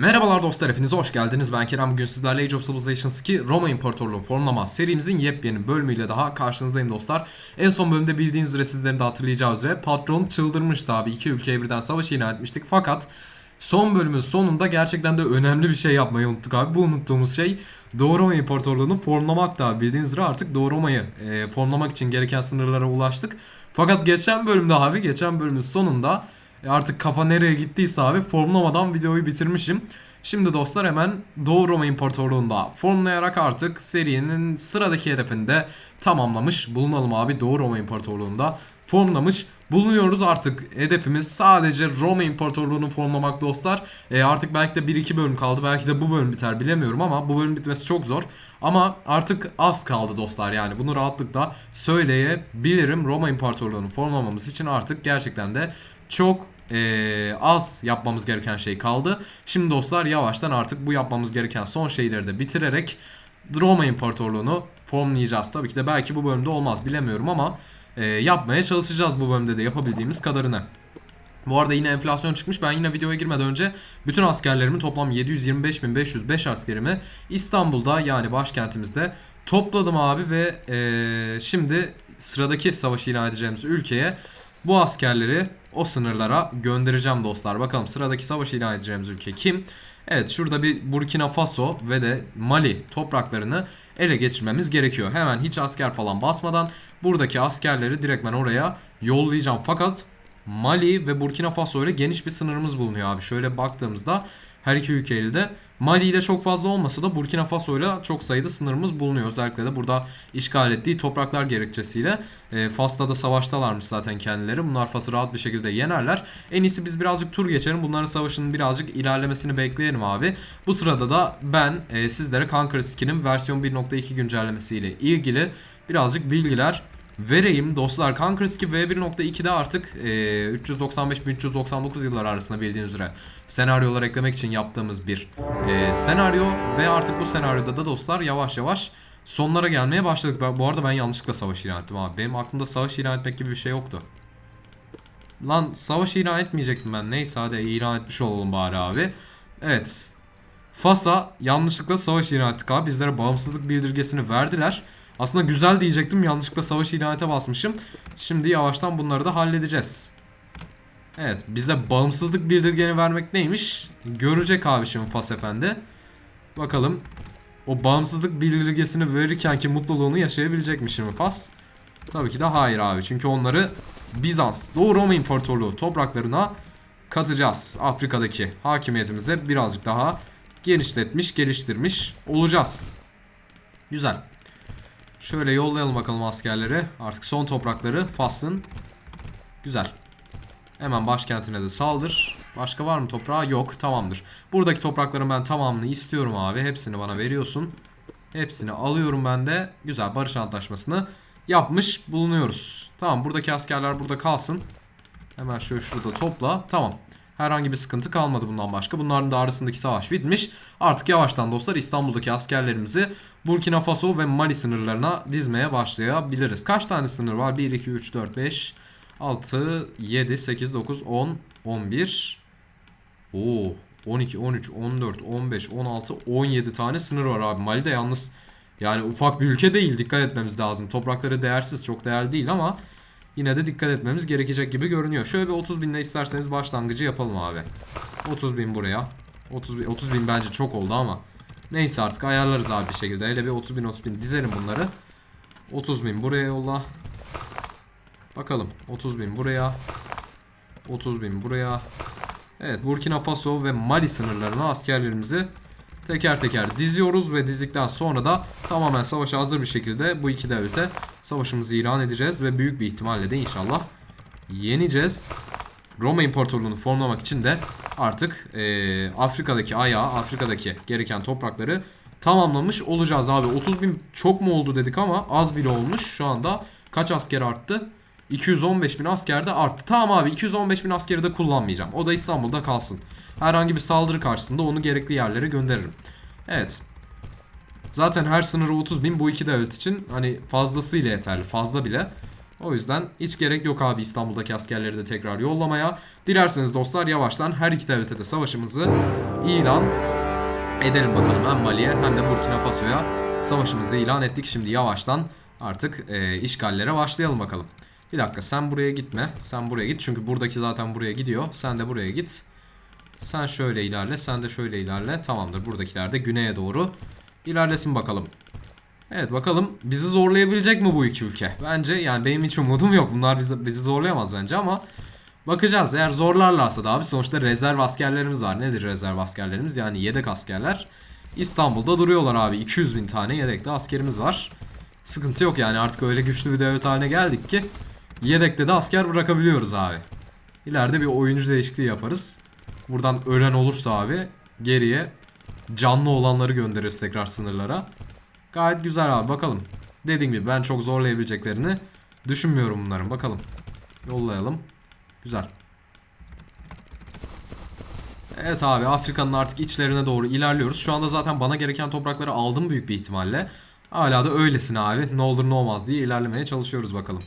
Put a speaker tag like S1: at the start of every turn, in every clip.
S1: Merhabalar dostlar hepiniz hoş geldiniz. Ben Kerem bugün sizlerle Age of Civilizations 2 Roma İmparatorluğu formlama serimizin yepyeni bölümüyle daha karşınızdayım dostlar. En son bölümde bildiğiniz üzere sizlerin de hatırlayacağı üzere patron çıldırmıştı abi. İki ülkeye birden savaş ilan etmiştik fakat son bölümün sonunda gerçekten de önemli bir şey yapmayı unuttuk abi. Bu unuttuğumuz şey Doğu Roma İmparatorluğu'nu formlamak da bildiğiniz üzere artık Doğu Roma'yı e, formlamak için gereken sınırlara ulaştık. Fakat geçen bölümde abi geçen bölümün sonunda artık kafa nereye gittiyse abi formlamadan videoyu bitirmişim. Şimdi dostlar hemen Doğu Roma İmparatorluğu'nda formlayarak artık serinin sıradaki hedefini de tamamlamış bulunalım abi Doğu Roma İmparatorluğu'nda formlamış bulunuyoruz artık hedefimiz sadece Roma İmparatorluğu'nu formlamak dostlar. E artık belki de 1-2 bölüm kaldı belki de bu bölüm biter bilemiyorum ama bu bölüm bitmesi çok zor. Ama artık az kaldı dostlar yani bunu rahatlıkla söyleyebilirim. Roma İmparatorluğu'nu formlamamız için artık gerçekten de çok eee, az yapmamız gereken şey kaldı. Şimdi dostlar yavaştan artık bu yapmamız gereken son şeyleri de bitirerek Roma İmparatorluğu'nu formlayacağız. Tabii ki de belki bu bölümde olmaz bilemiyorum ama eee, yapmaya çalışacağız bu bölümde de yapabildiğimiz kadarını. Bu arada yine enflasyon çıkmış. Ben yine videoya girmeden önce bütün askerlerimi toplam 725.505 askerimi İstanbul'da yani başkentimizde topladım abi ve eee, şimdi sıradaki savaşı ilan edeceğimiz ülkeye bu askerleri o sınırlara göndereceğim dostlar. Bakalım sıradaki savaşı ilan edeceğimiz ülke kim? Evet şurada bir Burkina Faso ve de Mali topraklarını ele geçirmemiz gerekiyor. Hemen hiç asker falan basmadan buradaki askerleri direktmen oraya yollayacağım. Fakat Mali ve Burkina Faso ile geniş bir sınırımız bulunuyor abi. Şöyle baktığımızda her iki ülkeyle de Mali ile çok fazla olmasa da Burkina Faso ile çok sayıda sınırımız bulunuyor. Özellikle de burada işgal ettiği topraklar gerekçesiyle. E, Fas'ta da savaştalarmış zaten kendileri. Bunlar Fas'ı rahat bir şekilde yenerler. En iyisi biz birazcık tur geçelim. Bunların savaşının birazcık ilerlemesini bekleyelim abi. Bu sırada da ben e, sizlere Conqueror 2'nin versiyon 1.2 güncellemesiyle ilgili birazcık bilgiler vereyim dostlar. 2 V1.2'de artık e, 395-399 yıllar arasında bildiğiniz üzere senaryolar eklemek için yaptığımız bir e, senaryo ve artık bu senaryoda da dostlar yavaş yavaş sonlara gelmeye başladık. Ben, bu arada ben yanlışlıkla savaş ilan ettim abi. Benim aklımda savaş ilan etmek gibi bir şey yoktu. Lan savaş ilan etmeyecektim ben. Neyse hadi ilan etmiş olalım bari abi. Evet. Fas'a yanlışlıkla savaş ilan ettik abi. Bizlere bağımsızlık bildirgesini verdiler. Aslında güzel diyecektim. Yanlışlıkla savaş ilanete basmışım. Şimdi yavaştan bunları da halledeceğiz. Evet bize bağımsızlık bildirgeni vermek neymiş? Görecek abi şimdi Fas Efendi. Bakalım o bağımsızlık bildirgesini verirken ki mutluluğunu yaşayabilecek mi şimdi Fas? Tabii ki de hayır abi. Çünkü onları Bizans, Doğu Roma İmparatorluğu topraklarına katacağız. Afrika'daki hakimiyetimize birazcık daha genişletmiş, geliştirmiş olacağız. Güzel. Şöyle yollayalım bakalım askerleri. Artık son toprakları Fas'ın. Güzel. Hemen başkentine de saldır. Başka var mı toprağı? Yok. Tamamdır. Buradaki toprakların ben tamamını istiyorum abi. Hepsini bana veriyorsun. Hepsini alıyorum ben de. Güzel barış antlaşmasını yapmış bulunuyoruz. Tamam buradaki askerler burada kalsın. Hemen şöyle şurada topla. Tamam. Herhangi bir sıkıntı kalmadı bundan başka. Bunların da arasındaki savaş bitmiş. Artık yavaştan dostlar İstanbul'daki askerlerimizi Burkina Faso ve Mali sınırlarına dizmeye başlayabiliriz. Kaç tane sınır var? 1, 2, 3, 4, 5, 6, 7, 8, 9, 10, 11. Oo, 12, 13, 14, 15, 16, 17 tane sınır var abi. Mali de yalnız yani ufak bir ülke değil. Dikkat etmemiz lazım. Toprakları değersiz, çok değerli değil ama yine de dikkat etmemiz gerekecek gibi görünüyor. Şöyle bir 30 binle isterseniz başlangıcı yapalım abi. 30 bin buraya. 30 bin, 30 bin bence çok oldu ama. Neyse artık ayarlarız abi bir şekilde. Hele bir 30 bin 30 bin dizelim bunları. 30 bin buraya yolla. Bakalım 30 bin buraya. 30 bin buraya. Evet Burkina Faso ve Mali sınırlarına askerlerimizi teker teker diziyoruz ve dizdikten sonra da tamamen savaşa hazır bir şekilde bu iki devlete savaşımızı ilan edeceğiz ve büyük bir ihtimalle de inşallah yeneceğiz. Roma İmparatorluğu'nu formlamak için de artık eee, Afrika'daki ayağı, Afrika'daki gereken toprakları tamamlamış olacağız abi. 30 bin çok mu oldu dedik ama az bile olmuş. Şu anda kaç asker arttı? 215 bin asker de arttı. Tamam abi 215 bin askeri de kullanmayacağım. O da İstanbul'da kalsın. Herhangi bir saldırı karşısında onu gerekli yerlere gönderirim. Evet. Zaten her sınırı 30 bin bu iki devlet için hani fazlasıyla yeterli. Fazla bile. O yüzden hiç gerek yok abi İstanbul'daki askerleri de tekrar yollamaya. Dilerseniz dostlar yavaştan her iki devlete de savaşımızı ilan edelim bakalım. Hem Mali'ye hem de Burkina Faso'ya savaşımızı ilan ettik. Şimdi yavaştan artık e, işgallere başlayalım bakalım. Bir dakika sen buraya gitme. Sen buraya git çünkü buradaki zaten buraya gidiyor. Sen de buraya git. Sen şöyle ilerle. Sen de şöyle ilerle. Tamamdır. Buradakiler de güneye doğru ilerlesin bakalım. Evet bakalım bizi zorlayabilecek mi bu iki ülke? Bence yani benim hiç umudum yok. Bunlar bizi, bizi zorlayamaz bence ama bakacağız. Eğer zorlarlarsa da abi sonuçta rezerv askerlerimiz var. Nedir rezerv askerlerimiz? Yani yedek askerler. İstanbul'da duruyorlar abi. 200 bin tane yedekte askerimiz var. Sıkıntı yok yani artık öyle güçlü bir devlet haline geldik ki yedekte de asker bırakabiliyoruz abi. İleride bir oyuncu değişikliği yaparız. Buradan ölen olursa abi geriye canlı olanları göndeririz tekrar sınırlara. Gayet güzel abi bakalım. Dediğim gibi ben çok zorlayabileceklerini düşünmüyorum bunların. Bakalım. Yollayalım. Güzel. Evet abi Afrika'nın artık içlerine doğru ilerliyoruz. Şu anda zaten bana gereken toprakları aldım büyük bir ihtimalle. Hala da öylesin abi. Ne olur ne olmaz diye ilerlemeye çalışıyoruz bakalım.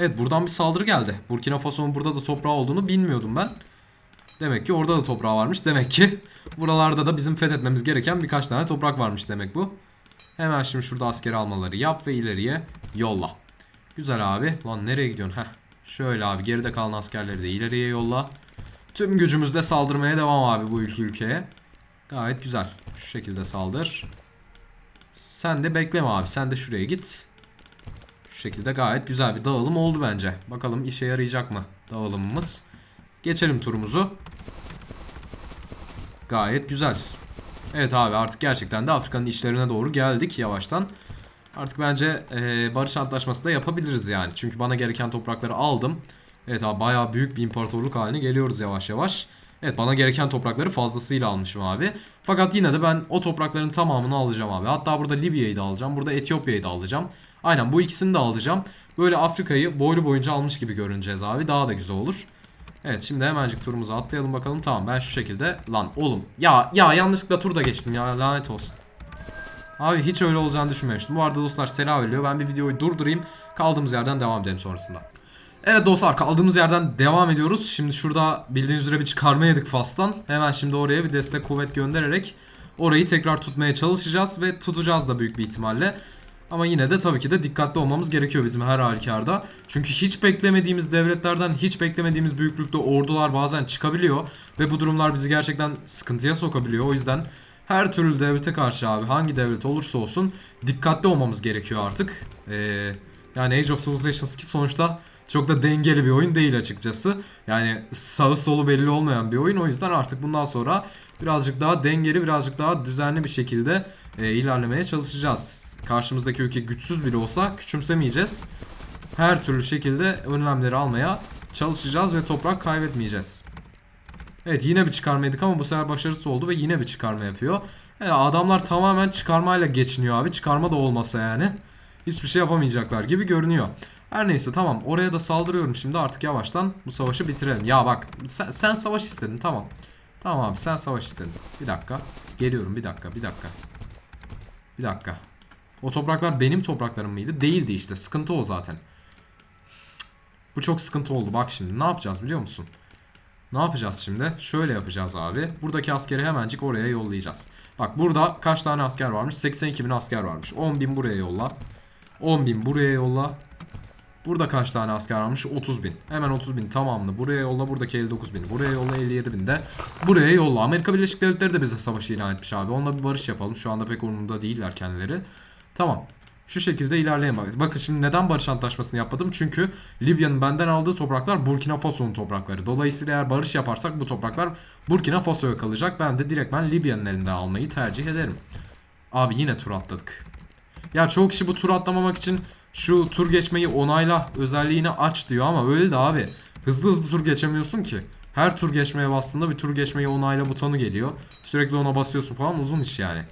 S1: Evet buradan bir saldırı geldi. Burkina Faso'nun burada da toprağı olduğunu bilmiyordum ben. Demek ki orada da toprağı varmış. Demek ki buralarda da bizim fethetmemiz gereken birkaç tane toprak varmış demek bu. Hemen şimdi şurada askeri almaları yap ve ileriye yolla. Güzel abi. Lan nereye gidiyorsun? Heh. Şöyle abi geride kalan askerleri de ileriye yolla. Tüm gücümüzle saldırmaya devam abi bu ülke ülkeye. Gayet güzel. Şu şekilde saldır. Sen de bekleme abi. Sen de şuraya git. Şekilde gayet güzel bir dağılım oldu bence. Bakalım işe yarayacak mı dağılımımız. Geçelim turumuzu. Gayet güzel. Evet abi artık gerçekten de Afrika'nın işlerine doğru geldik yavaştan. Artık bence e, barış antlaşması da yapabiliriz yani. Çünkü bana gereken toprakları aldım. Evet abi bayağı büyük bir imparatorluk haline geliyoruz yavaş yavaş. Evet bana gereken toprakları fazlasıyla almışım abi. Fakat yine de ben o toprakların tamamını alacağım abi. Hatta burada Libya'yı da alacağım. Burada Etiyopya'yı da alacağım. Aynen bu ikisini de alacağım. Böyle Afrika'yı boylu boyunca almış gibi görüneceğiz abi. Daha da güzel olur. Evet şimdi hemencik turumuzu atlayalım bakalım. Tamam ben şu şekilde. Lan oğlum. Ya ya yanlışlıkla tur da geçtim ya lanet olsun. Abi hiç öyle olacağını düşünmemiştim. Bu arada dostlar selam veriyor. Ben bir videoyu durdurayım. Kaldığımız yerden devam edelim sonrasında. Evet dostlar kaldığımız yerden devam ediyoruz. Şimdi şurada bildiğiniz üzere bir çıkarma yedik Fas'tan. Hemen şimdi oraya bir destek kuvvet göndererek orayı tekrar tutmaya çalışacağız ve tutacağız da büyük bir ihtimalle. Ama yine de tabii ki de dikkatli olmamız gerekiyor bizim her halükarda. Çünkü hiç beklemediğimiz devletlerden hiç beklemediğimiz büyüklükte ordular bazen çıkabiliyor. Ve bu durumlar bizi gerçekten sıkıntıya sokabiliyor. O yüzden her türlü devlete karşı abi hangi devlet olursa olsun dikkatli olmamız gerekiyor artık. Ee, yani Age of Civilizations 2 sonuçta çok da dengeli bir oyun değil açıkçası. Yani sağı solu belli olmayan bir oyun. O yüzden artık bundan sonra birazcık daha dengeli, birazcık daha düzenli bir şekilde e, ilerlemeye çalışacağız. Karşımızdaki ülke güçsüz bile olsa küçümsemeyeceğiz. Her türlü şekilde önlemleri almaya çalışacağız ve toprak kaybetmeyeceğiz. Evet yine bir çıkarma yedik ama bu sefer başarısız oldu ve yine bir çıkarma yapıyor. Evet, adamlar tamamen çıkarmayla geçiniyor abi. Çıkarma da olmasa yani. Hiçbir şey yapamayacaklar gibi görünüyor. Her neyse tamam oraya da saldırıyorum şimdi artık yavaştan bu savaşı bitirelim. Ya bak sen, sen savaş istedin tamam. Tamam abi sen savaş istedin. Bir dakika. Geliyorum bir dakika bir dakika. Bir dakika. O topraklar benim topraklarım mıydı? Değildi işte. Sıkıntı o zaten. Bu çok sıkıntı oldu. Bak şimdi ne yapacağız biliyor musun? Ne yapacağız şimdi? Şöyle yapacağız abi. Buradaki askeri hemencik oraya yollayacağız. Bak burada kaç tane asker varmış? 82 bin asker varmış. 10 bin buraya yolla. 10 bin buraya yolla. Burada kaç tane asker varmış? 30 bin. Hemen 30 bin tamamını buraya yolla. Buradaki 59 bin. Buraya yolla 57 bin de. Buraya yolla. Amerika Birleşik Devletleri de bize savaşı ilan etmiş abi. Onunla bir barış yapalım. Şu anda pek umurumda değiller kendileri. Tamam. Şu şekilde ilerleyin bak. Bakın şimdi neden barış antlaşmasını yapmadım? Çünkü Libya'nın benden aldığı topraklar Burkina Faso'nun toprakları. Dolayısıyla eğer barış yaparsak bu topraklar Burkina Faso'ya kalacak. Ben de direkt ben Libya'nın elinden almayı tercih ederim. Abi yine tur atladık. Ya çoğu kişi bu tur atlamamak için şu tur geçmeyi onayla özelliğini aç diyor ama öyle de abi. Hızlı hızlı tur geçemiyorsun ki. Her tur geçmeye bastığında bir tur geçmeyi onayla butonu geliyor. Sürekli ona basıyorsun falan uzun iş yani.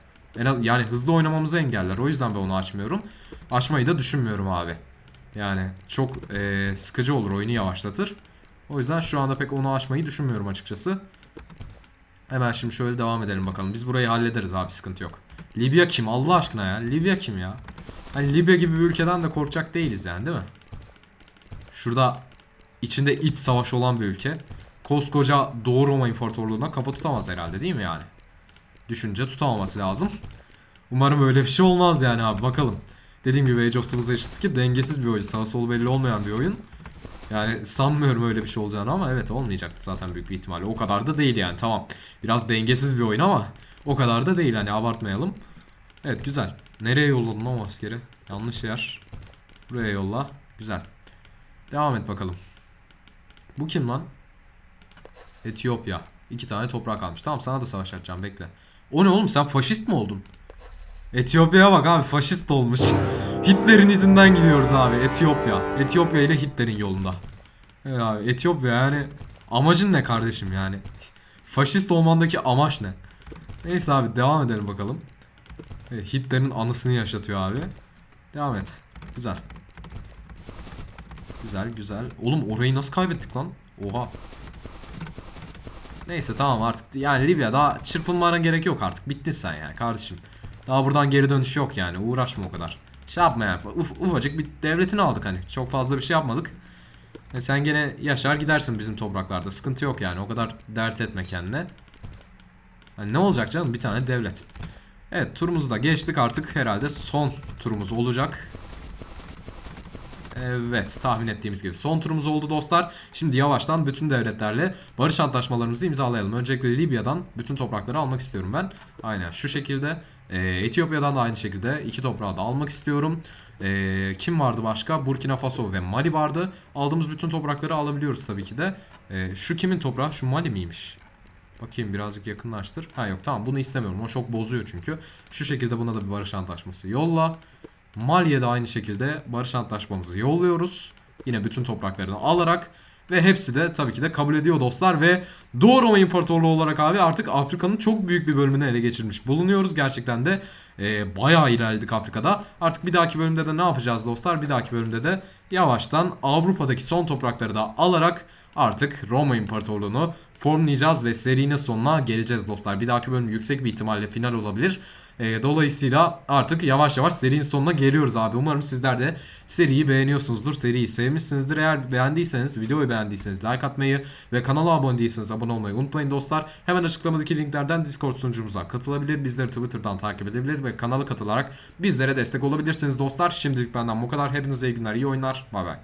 S1: Yani hızlı oynamamızı engeller. O yüzden ben onu açmıyorum. Açmayı da düşünmüyorum abi. Yani çok eee, sıkıcı olur oyunu yavaşlatır. O yüzden şu anda pek onu açmayı düşünmüyorum açıkçası. Hemen şimdi şöyle devam edelim bakalım. Biz burayı hallederiz abi sıkıntı yok. Libya kim Allah aşkına ya? Libya kim ya? Hani Libya gibi bir ülkeden de korkacak değiliz yani değil mi? Şurada içinde iç savaş olan bir ülke. Koskoca Doğu Roma İmparatorluğu'na kafa tutamaz herhalde değil mi yani? Düşünce tutamaması lazım. Umarım öyle bir şey olmaz yani abi bakalım. Dediğim gibi Age of Civilization 2 dengesiz bir oyun. Sağ solu belli olmayan bir oyun. Yani sanmıyorum öyle bir şey olacağını ama evet olmayacaktı zaten büyük bir ihtimalle. O kadar da değil yani tamam. Biraz dengesiz bir oyun ama o kadar da değil hani abartmayalım. Evet güzel. Nereye yolladın o askeri? Yanlış yer. Buraya yolla. Güzel. Devam et bakalım. Bu kim lan? Etiyopya. İki tane toprak almış. Tamam sana da savaş açacağım bekle. O ne oğlum sen faşist mi oldun? Etiyopya'ya bak abi faşist olmuş. Hitler'in izinden gidiyoruz abi Etiyopya. Etiyopya ile Hitler'in yolunda. Evet abi Etiyopya yani amacın ne kardeşim yani? Faşist olmandaki amaç ne? Neyse abi devam edelim bakalım. Hitler'in anısını yaşatıyor abi. Devam et. Güzel. Güzel güzel. Oğlum orayı nasıl kaybettik lan? Oha. Neyse tamam artık. Yani Libya daha çırpınmana gerek yok artık. Bittin sen yani kardeşim. Daha buradan geri dönüş yok yani. Uğraşma o kadar. Şey yapma yani. Uf, ufacık bir devletini aldık hani. Çok fazla bir şey yapmadık. E sen gene yaşar gidersin bizim topraklarda. Sıkıntı yok yani. O kadar dert etme kendine. Hani ne olacak canım? Bir tane devlet. Evet turumuzu da geçtik artık herhalde son turumuz olacak. Evet tahmin ettiğimiz gibi son turumuz oldu dostlar. Şimdi yavaştan bütün devletlerle barış antlaşmalarımızı imzalayalım. Öncelikle Libya'dan bütün toprakları almak istiyorum ben. Aynen şu şekilde. Ee, Etiyopya'dan da aynı şekilde iki toprağı da almak istiyorum. Ee, kim vardı başka? Burkina Faso ve Mali vardı. Aldığımız bütün toprakları alabiliyoruz tabii ki de. Ee, şu kimin toprağı? Şu Mali miymiş? Bakayım birazcık yakınlaştır. Ha yok tamam bunu istemiyorum. O çok bozuyor çünkü. Şu şekilde buna da bir barış antlaşması yolla. Mali'ye de aynı şekilde barış antlaşmamızı yolluyoruz. Yine bütün topraklarını alarak ve hepsi de tabii ki de kabul ediyor dostlar ve Doğu Roma İmparatorluğu olarak abi artık Afrika'nın çok büyük bir bölümünü ele geçirmiş bulunuyoruz. Gerçekten de e, bayağı ilerledik Afrika'da. Artık bir dahaki bölümde de ne yapacağız dostlar? Bir dahaki bölümde de yavaştan Avrupa'daki son toprakları da alarak artık Roma İmparatorluğu'nu formlayacağız ve serinin sonuna geleceğiz dostlar. Bir dahaki bölüm yüksek bir ihtimalle final olabilir. E, dolayısıyla artık yavaş yavaş serinin sonuna geliyoruz abi. Umarım sizler de seriyi beğeniyorsunuzdur. Seriyi sevmişsinizdir. Eğer beğendiyseniz, videoyu beğendiyseniz like atmayı ve kanala abone değilseniz abone olmayı unutmayın dostlar. Hemen açıklamadaki linklerden Discord sunucumuza katılabilir. Bizleri Twitter'dan takip edebilir ve kanala katılarak bizlere destek olabilirsiniz dostlar. Şimdilik benden bu kadar. Hepinize iyi günler, iyi oyunlar. Bay bay.